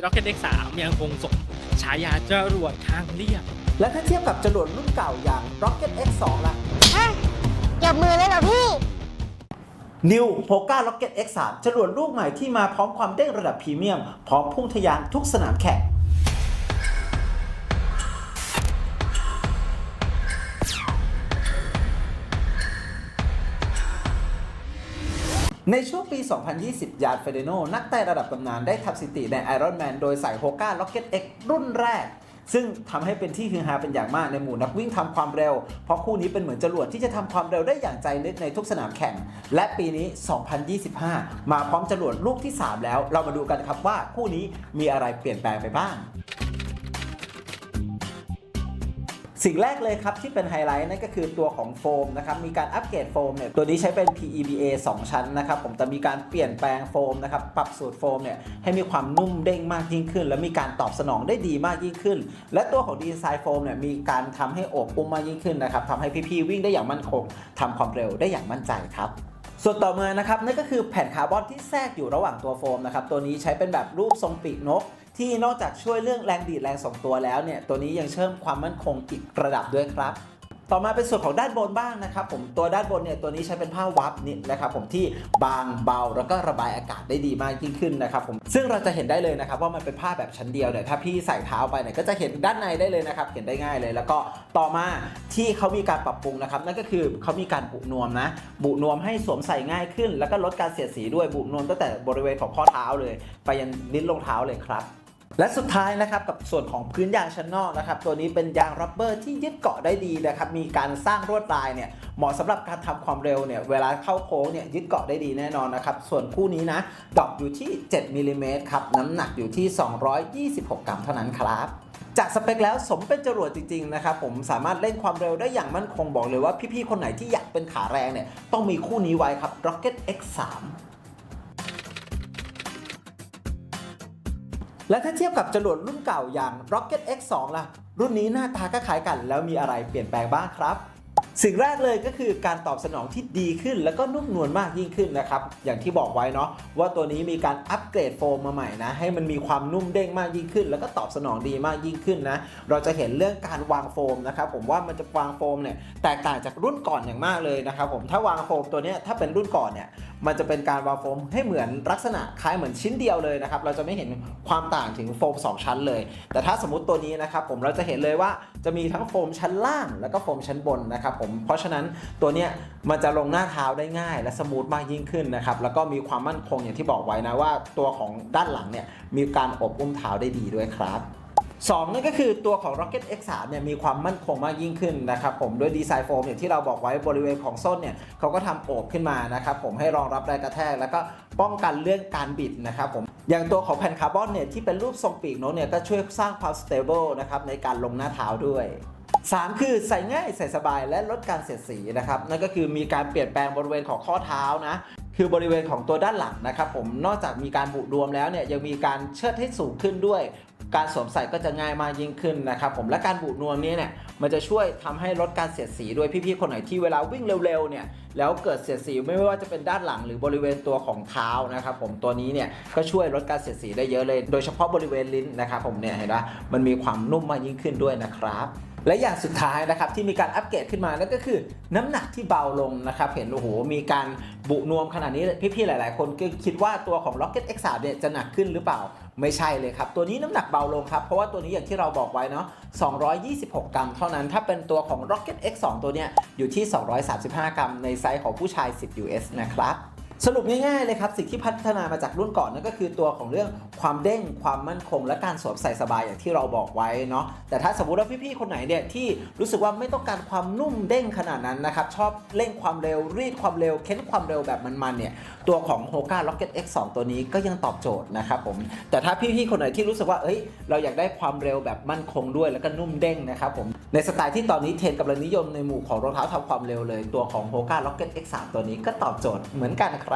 Rocket X3 ยังคงสมฉายาจรวดทางเรียบ และถ้าเทียบกับจรวดรุ่นเก่าอย่าง Rocket X2 ล่ะ ฮะจับมือเลยเหรอพี่ New h o k a Rocket X3 จรวดลูกใหม่ที่มาพร้อมความเด้งระดับพรีเมียม พร้อมพุ่งทะยานทุกสนามแข่ง ในช่วงปี 2020 ยานเฟเดโน นักไต่ระดับตำนานได้ทำสถิติใน Iron Man โดยใส่ h o k a Rocket X รุ่นแรก ซึ่งทำให้เป็นที่ฮือฮาเป็นอย่างมากในหมู่นักวิ่งทำความเร็ว เพราะคู่นี้เป็นเหมือนจรวดที่จะทำความเร็วได้อย่างใจนึกในทุกสนามแข่ง และปีนี้ 2025 มาพร้อมจรวดลูกที่ 3 แล้ว เรามาดูกันครับว่าคู่นี้มีอะไรเปลี่ยนแปลงไปบ้าง สิ่งแรกเลยครับที่เป็นไฮไลท์นั่นก็คือตัวของโฟมนะครับมีการอัปเกรดโฟมเนี่ยตัวนี้ใช้เป็น PEBA 2 ชั้นนะครับผมแต่มีการเปลี่ยนแปลงโฟมนะครับปรับสูตรโฟมเนี่ยให้มีความนุ่มเด้งมากยิ่งขึ้น และมีการตอบสนองได้ดีมากยิ่งขึ้น และตัวของดีไซน์โฟมเนี่ยมีการทำให้โอบอุ้มมากยิ่งขึ้นนะครับทำให้พี่ๆวิ่งได้อย่างมั่นคงทำความเร็วได้อย่างมั่นใจครับส่วนต่อมานะครับนั่นก็คือแผ่นคาร์บอนที่แทรกอยู่ระหว่างตัวโฟมนะครับตัวนี้ใช้เป็นแบบรูปทรงปีกนก ที่นอกจากช่วยเรื่องแรงดีดแรงส่งตัวแล้วเนี่ยตัวนี้ยังเชื่อมความมั่นคงอีกระดับด้วยครับต่อมาเป็นส่วนของด้านบนบ้างนะครับผมตัวด้านบนเนี่ยตัวนี้ใช้เป็นผ้าวับนี่นะครับผมที่บางเบาแล้วก็ระบายอากาศได้ดีมากยิ่งขึ้นนะครับผมซึ่งเราจะเห็นได้เลยนะครับว่ามันเป็นผ้าแบบชั้นเดียวเนี่ยถ้าพี่ใส่เท้าไปเนี่ยก็จะเห็นด้านในได้เลยนะครับเห็นได้ง่ายเลย แล้วก็ต่อมาที่เขามีการปรับปรุงนะครับนั่นก็คือเขามีการบุนวมนะ บุนวมให้สวมใส่ง่ายขึ้น แล้วก็ลดการเสียดสีด้วยบุนวมตั้งแต่บริเวณของข้อเท้าเลย ไปยันลิ้นรองเท้าเลยครับ และสุดท้ายนะครับกับส่วนของพื้นยางชั้นนอกนะครับตัวนี้เป็นยางรับเบอร์ที่ยึดเกาะได้ดีนะครับมีการสร้างลวดลายเนี่ยเหมาะสำหรับการทำความเร็วเนี่ยเวลาเข้าโค้งเนี่ยยึดเกาะได้ดีแน่นอนนะครับส่วนคู่นี้นะดอปอยู่ที่ 7มิลลิเมตรครับน้ำหนักอยู่ที่ 226 กรัมเท่านั้นครับจากสเปคแล้วสมเป็นจรวดจริงๆนะครับผมสามารถเล่นความเร็วได้อย่างมั่นคงบอกเลยว่าพี่ๆคนไหนที่อยากเป็นขาแรงเนี่ยต้องมีคู่นี้ไว้ครับ Rocket X3 และถ้าเทียบกับจรวดรุ่นเก่าอย่าง Rocket X2 ล่ะ รุ่นนี้หน้าตาก็คล้ายกัน แล้วมีอะไรเปลี่ยนแปลงบ้างครับ สิ่งแรกเลยก็คือการตอบสนองที่ดีขึ้น แล้วก็นุ่มนวลมากยิ่งขึ้นนะครับ อย่างที่บอกไว้เนาะว่าตัวนี้มีการอัปเกรดโฟมมาใหม่นะ ให้มันมีความนุ่มเด้งมากยิ่งขึ้น แล้วก็ตอบสนองดีมากยิ่งขึ้นนะ เราจะเห็นเรื่องการวางโฟมนะครับผมว่ามันจะวางโฟมเนี่ยแตกต่างจากรุ่นก่อนอย่างมากเลยนะครับผมถ้าวางโฟมตัวนี้ถ้าเป็นรุ่นก่อนเนี่ย มันจะเป็นการวางโฟมให้เหมือนลักษณะคล้ายเหมือนชิ้นเดียวเลยนะครับ เราจะไม่เห็นความต่างถึงโฟม 2 ชั้นเลย แต่ถ้าสมมติตัวนี้นะครับผมเราจะเห็นเลยว่าจะมีทั้งโฟมชั้นล่าง แล้วก็โฟมชั้นบนนะครับผม เพราะฉะนั้นตัวเนี้ยมันจะลงหน้าเท้าได้ง่าย และสมูทมากยิ่งขึ้นนะครับ แล้วก็มีความมั่นคงอย่างที่บอกไว้นะว่า ตัวของด้านหลังเนี่ยมีการอบอุ้มเท้าได้ดีด้วยครับ สองนั่นก็คือตัวของ Rocket X3 เนี่ยมีความมั่นคงมากยิ่งขึ้นนะครับผมด้วยดีไซน์โฟมอย่างที่เราบอกไว้บริเวณของส้นเนี่ยเขาก็ทำโอบขึ้นมานะครับผมให้รองรับแรงกระแทก แล้วก็ป้องกันเรื่องการบิดนะครับผมอย่างตัวของแผ่นคาร์บอนเนี่ยที่เป็นรูปทรงปีกนกเนี่ยก็ช่วยสร้างความ stable นะครับในการลงหน้าเท้าด้วย3 คือใส่ง่ายใส่สบายและลดการเสียดสีนะครับนั่นก็คือมีการเปลี่ยนแปลงบริเวณของข้อเท้านะ คือบริเวณของตัวด้านหลังนะครับผมนอกจากมีการบุรวมแล้วเนี่ยยังมีการเชิดให้สูงขึ้นด้วย การสวมใส่ก็จะง่ายมากยิ่งขึ้นนะครับผมและการบุนวมนี้เนี่ยมันจะช่วยทำให้ลดการเสียดสีด้วยพี่ๆคนไหนที่เวลาวิ่งเร็วๆเนี่ยแล้วเกิดเสียดสีไม่ว่าจะเป็นด้านหลังหรือบริเวณตัวของเท้านะครับผมตัวนี้เนี่ยก็ช่วยลดการเสียดสีได้เยอะเลย โดยเฉพาะบริเวณลิ้นนะครับผมเนี่ยเห็นไหมมันมีความนุ่มมากยิ่งขึ้นด้วยนะครับ และอย่างสุดท้ายนะครับที่มีการอัปเกรดขึ้นมานั่นก็คือ น้ำหนักที่เบาลงนะครับเห็นโอ้โหมีการบุนวมขนาดนี้พี่ๆหลาย ๆ คนก็คิดว่าตัวของ Rocket X3 เนี่ยจะหนักขึ้นหรือเปล่าไม่ใช่เลยครับ ตัวนี้น้ำหนักเบาลงครับ เพราะว่าตัวนี้อย่างที่เราบอกไว้เนาะ 226 กรัมเท่านั้น ถ้าเป็นตัวของ Rocket X2 ตัวเนี้ยอยู่ที่ 235 กรัม ในไซส์ของผู้ชาย 10 US นะครับ สรุปง่ายๆเลยครับ สิ่งที่พัฒนามาจากรุ่นก่อนนั่นก็คือตัวของเรื่องความเด้งความมั่นคง และการสวมใส่สบายอย่างที่เราบอกไว้เนาะแต่ถ้าสมมติว่าพี่ๆคนไหนเนี่ยที่รู้สึกว่าไม่ต้องการความนุ่มเด้งขนาดนั้นนะครับชอบเร่งความเร็วรีดความเร็ว เค้นความเร็วแบบมันๆเนี่ยตัวของ Hoka Rocket X2 ตัวนี้ก็ยังตอบโจทย์นะครับผมแต่ถ้าพี่ๆคนไหนที่รู้สึกว่าเอ้ยเราอยากได้ความเร็วแบบมั่นคงด้วย แล้วก็นุ่มเด้งนะครับผมในสไตล์ที่ตอนนี้เทรนกำลังนิยมในหมู่ของรองเท้าทำความเร็วเลยตัวของ Hoka Rocket X3 ตัวนี้ก็ตอบโจทย์เหมือนกันครับ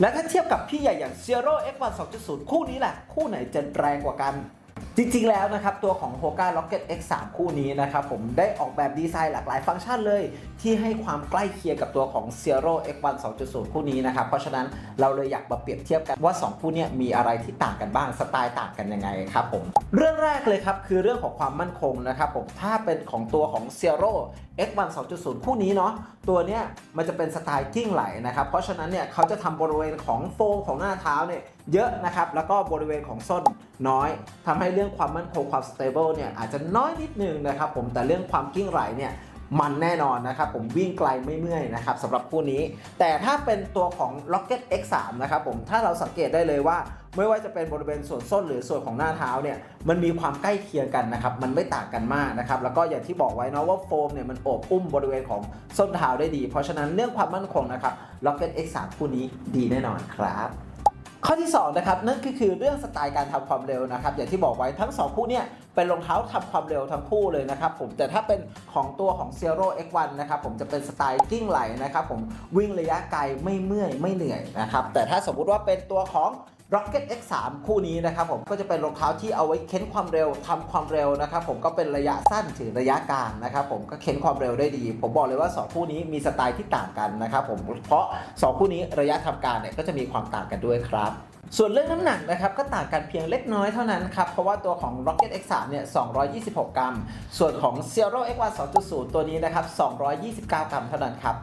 และถ้าเทียบกับพี่ใหญ่อย่าง Zero X1 2.0 คู่นี้แหละ คู่ไหนจะแรงกว่ากันจริง ๆ แล้วนะครับ ตัวของ Hoka Rocket X3 คู่นี้นะครับ ผมได้ออกแบบดีไซน์หลากหลายฟังก์ชันเลย ที่ให้ความใกล้เคียงกับตัวของ Zero X1 2.0 คู่นี้นะครับ เพราะฉะนั้นเราเลยอยากมาเปรียบเทียบกันว่า 2 คู่นี้มีอะไรที่ต่างกันบ้างสไตล์ต่างกันยังไงครับผม เรื่องแรกเลยครับ คือเรื่องของความมั่นคงนะครับผมถ้าเป็นของตัวของ Zero X1 2.0 คู่นี้เนาะตัวเนี้ยมันจะเป็นสไตล์กิ้งไหลนะครับเพราะฉะนั้นเนี่ยเขาจะทำบริเวณของโฟมของหน้าเท้าเนี่ยเยอะนะครับแล้วก็บริเวณของส้นน้อยทำให้เรื่องความมั่นคงความสเตเบิลเนี่ยอาจจะน้อยนิดนึงนะครับผมแต่เรื่องความกิ้งไหลเนี่ย มันแน่นอนนะครับผมวิ่งไกลไม่เมื่อยนะครับสำหรับคู่นี้ แต่ถ้าเป็นตัวของ Rocket X3 นะครับผมถ้าเราสังเกตได้เลยว่า ไม่ว่าจะเป็นบริเวณส่วนส้นหรือส่วนของหน้าเท้าเนี่ยมันมีความใกล้เคียงกันนะครับมันไม่ต่างกันมากนะครับแล้วก็อย่างที่บอกไว้นะว่าโฟมเนี่ยมันโอบอุ้มบริเวณของส้นเท้าได้ดี เพราะฉะนั้นเรื่องความมั่นคงนะครับ Rocket X3 คู่นี้ดีแน่นอนครับ ข้อที่2นะครับนั่นก็คือเรื่องสไตล์การทำความเร็วนะครับ อย่างที่บอกไว้ทั้ง 2 คู่เนี่ยเป็นรองเท้าทำความเร็วทั้งคู่เลยนะครับผมแต่ถ้าเป็นของตัวของ Zero X1 นะครับผมจะเป็นสไตล์กิ้งไหลนะครับผมวิ่งระยะไกลไม่เมื่อยไม่เหนื่อยนะครับแต่ถ้าสมมุติว่าเป็นตัวของ Rocket X3 คู่นี้นะครับผมก็จะเป็นรองเท้าที่เอาไว้เค้นความเร็วทำความเร็วนะครับผมก็เป็นระยะสั้นถึงระยะกลางนะครับผมก็เค้นความเร็วได้ดี ผมบอกเลยว่า 2 คู่นี้มีสไตล์ที่ต่างกันนะครับผมเพราะ 2 คู่นี้ระยะทำการเนี่ยก็จะมีความต่างกันด้วยครับส่วนเรื่องน้ำหนักนะครับก็ต่างกันเพียงเล็กน้อยเท่านั้นครับ เพราะว่าตัวของ Rocket X3 เนี่ย226 กรัม ส่วนของ Zero X1 2.0 ตัวนี้นะครับ 229 กรัมเท่านั้นครับ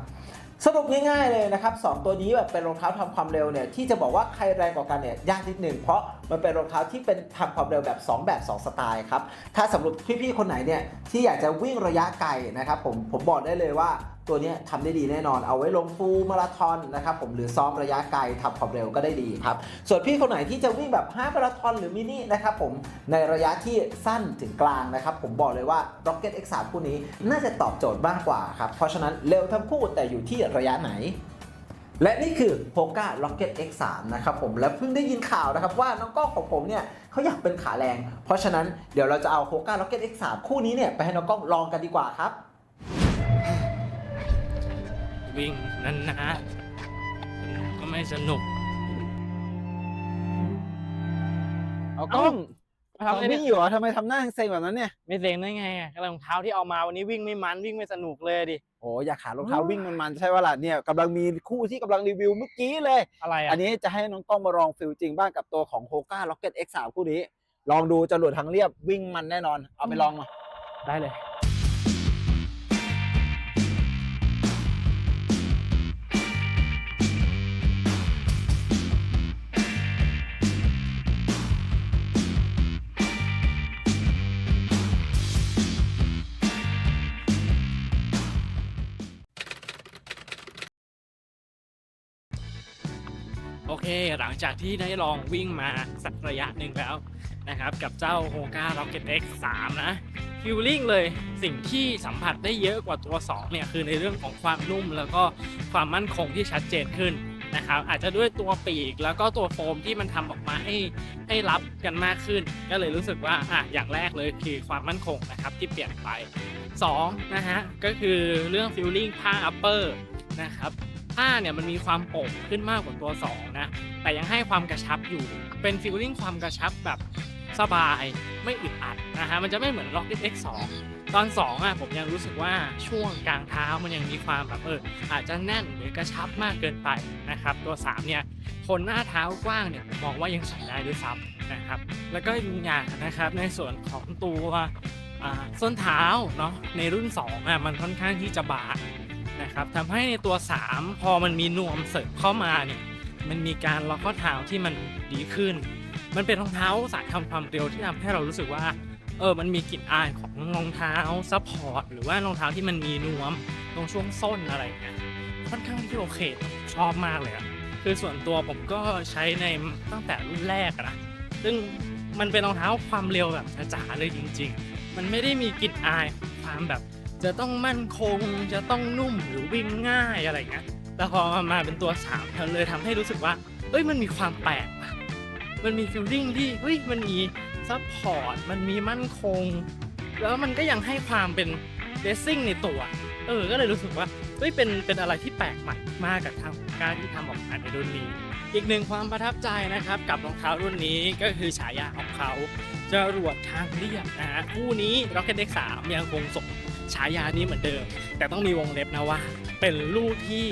สรุปง่ายๆเลยนะครับ2ตัวนี้แบบเป็นรองเท้าทำความเร็วเนี่ยที่จะบอกว่าใครแรงกว่ากันเนี่ยยากนิดหนึ่งเพราะมันเป็นรองเท้าที่เป็นทำความเร็วแบบ 2 แบบ 2 สไตล์ครับถ้าสำหรับพี่ๆคนไหนเนี่ยที่อยากจะวิ่งระยะไกลนะครับผมผมบอกได้เลยว่า ตัวนี้ทำได้ดีแน่นอนเอาไว้ลงฟูมาราธอนนะครับผมหรือซ้อมระยะไกลทำความเร็วก็ได้ดีครับ ส่วนพี่คนไหนที่จะวิ่งแบบ5มาราธอนหรือมินินะครับผมในระยะที่สั้นถึงกลางนะครับ ผมบอกเลยว่า Rocket X3 คู่นี้น่าจะตอบโจทย์มากกว่าครับ เพราะฉะนั้นเร็วทั้งคู่แต่อยู่ที่ระยะไหนและนี่คือ Hoka Rocket X3 นะครับผมและเพิ่งได้ยินข่าวนะครับว่าน้องก้องของผมเนี่ยเขาอยากเป็นขาแรง เพราะฉะนั้นเดี๋ยวเราจะเอา Hoka Rocket X3 คู่นี้เนี่ยไปให้น้องก้องลองกันดีกว่าครับ วิ่งนั่นนะสนุกก็ไม่สนุก เอากล้องเอ้าทำวิ่งอยู่เหรอทำไมทำหน้าเซ็งแบบนั้นเนี่ยไม่เซ็งได้ไงอะรองเท้าที่เอามาวันนี้วิ่งไม่มันวิ่งไม่สนุกเลยดิ โอ้อยากหารองเท้าวิ่งมันๆใช่ว่าล่ะเนี่ยกำลังมีคู่ที่กำลังรีวิวเมื่อกี้เลย อะไรอะอันนี้จะให้น้องกล้องมาลองฟิลจริงบ้างกับตัวของ Hoka Rocket X3 คู่นี้ ลองดูจรวดทางเรียบวิ่งมันแน่นอน เอาไปลองมา ได้เลย หลังจากที่ได้ลองวิ่งมาสักระยะหนึ่งแล้วนะครับกับเจ้า Hoka Rocket X 3 นะฟิลลิ่งเลยสิ่งที่สัมผัสได้เยอะกว่าตัว 2 เนี่ย คือในเรื่องของความนุ่มแล้วก็ความมั่นคงที่ชัดเจนขึ้นนะครับอาจจะด้วยตัวปีกแล้วก็ตัวโฟมที่มันทำออกมาให้ให้รับกันมากขึ้น ก็เลยรู้สึกว่าอะอย่างแรกเลยคือความมั่นคงนะครับที่เปลี่ยนไป2นะฮะก็คือเรื่องฟิลลิ่งผ้า upper นะครับ ผ้าเนี่ยมันมีความโป่งขึ้นมากกว่าตัว 2 นะ แต่ยังให้ความกระชับอยู่ เป็นฟีลลิ่งความกระชับแบบสบายไม่อึดอัดนะฮะ มันจะไม่เหมือน Rocket X2 ตอน 2 อะผมยังรู้สึกว่าช่วงกลางเท้ามันยังมีความแบบเอออาจจะแน่นหรือกระชับมากเกินไปนะครับ ตัว 3 เนี่ยคนหน้าเท้ากว้างเนี่ยมองว่ายังใส่ได้ด้วยซ้ำนะครับ แล้วก็อีกอย่างนะครับในส่วนของตัวอ่าส้นเท้าเนาะในรุ่น2อะมันค่อนข้างที่จะบาง นะครับทำให้ในตัว 3 พอมันมีนวมเสริมเข้ามาเนี่ยมันมีการล็อกข้อเท้าที่มันดีขึ้น มันเป็นรองเท้าสายทำความเร็วที่ทำให้เรารู้สึกว่าเออมันมีกลิ่นอายของรองเท้าซัพพอร์ตหรือว่ารองเท้าที่มันมีนวมตรงช่วงส้นอะไรอย่างเงี้ยค่อนข้างที่โอเคชอบมากเลยอะคือส่วนตัวผมก็ใช้ในตั้งแต่รุ่นแรกนะซึ่งมันเป็นรองเท้าความเร็วแบบจ๋าเลยจริง ๆ มันไม่ได้มีกลิ่นอายความแบบ จะต้องมั่นคงจะต้องนุ่มหรือวิ่งง่ายอะไรเงี้ยแต่พอมาเป็นตัวสามมันเลยทำให้รู้สึกว่าเอ้ยมันมีความแปลกมันมีฟิลลิ่งที่เฮ้ยมันมีซัพพอร์ตมันมีมั่นคง แล้วมันก็ยังให้ความเป็นเดซซิ่งในตัว เออ ก็เลยรู้สึกว่าเฮ้ยเป็นเป็นอะไรที่แปลกใหม่มากกับทางการที่ทำออกมาในรุ่นนี้ อีกหนึ่งความประทับใจนะครับ กับรองเท้ารุ่นนี้ก็คือฉายาของเขาจรวดทางเรียบนะฮะคู่นี้ Rocket X 3 ยังคงส่ง ฉายานี้เหมือนเดิม แต่ต้องมีวงเล็บนะว่า เป็นลูกที่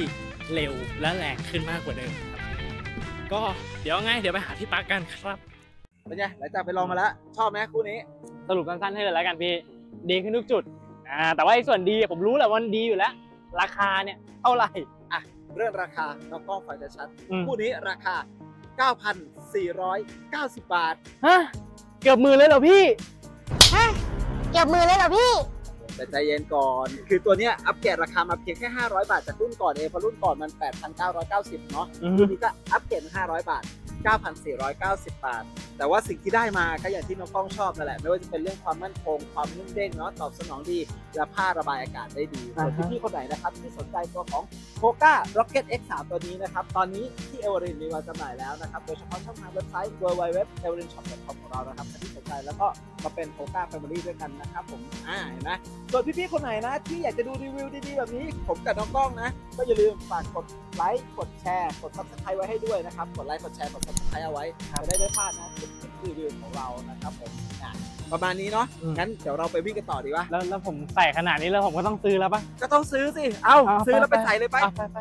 เร็วและแรงขึ้นมากกว่าเดิมครับก็เดี๋ยวไงเดี๋ยวไปหาที่ปักกันครับเป็นไงหลังจากไปลองมาแล้วชอบไหมคู่นี้ สรุปสั้นๆให้เลยแล้วกันพี่ดีขึ้นทุกจุดอ่าแต่ว่าไอ้ส่วนดีผมรู้แหละว่ามันดีอยู่แล้ว ราคาเนี่ยเท่าไหร่ เรื่องราคาน้องกล้องไฟจะชัด อืม คู่นี้ราคา 9,490 บาท ฮะเกือบหมือเลยเหรอพี่ฮะเก็บมือเลยเหรอพี่ แต่ใจเย็นก่อน คือตัวเนี้ยอัปเกรดราคามาเพียงแค่ 500 บาทจากรุ่นก่อนเองเพราะรุ่นก่อนมัน 8,990 เนาะรุ่นนี้ก็อัปเกรดมา500 บาท 9,490 บาท แต่ว่าสิ่งที่ได้มาก็อย่างที่น้องกล้องชอบนั่นแหละ ไม่ว่าจะเป็นเรื่องความมั่นคง ความนุ่มเด้งเนาะตอบสนองดี และผ้าระบายอากาศได้ดีส่วนอ่าฮะ พี่ๆคนไหนนะครับที่สนใจตัวของ Hoka Rocket X3 ตัวนี้นะครับ ตอนนี้ที่เอเวอรินมีวางจำหน่ายแล้วนะครับ โดยเฉพาะช่องทางเว็บไซต์ www.everinshop.com ของเรานะครับใครที่สนใจแล้วก็มาเป็น Hoka Family ด้วยกันนะครับผมอ่าเห็นไหมส่วนพี่ๆคนไหนนะ ที่อยากจะดูรีวิวดีๆแบบนี้ ผมกับน้องกล้องนะ ก็อย่าลืมฝากกดไลค์กดแชร์กด subscribe ไว้ให้ด้วยนะครับ กดไลค์กดแชร์กด subscribe เอาไว้จะได้ไม่พลาดนะคลิปรีวิวของเรานะครับผมอะประมาณนี้เนาะอืมงั้นเดี๋ยวเราไปวิ่งกันต่อดีวะแล้วแล้วผมใส่ขนาดนี้แล้วผมก็ต้องซื้อแล้วปะก็ต้องซื้อสิเอาเอาซื้อแล้วไปไปไปใส่เลยไปอะไปไป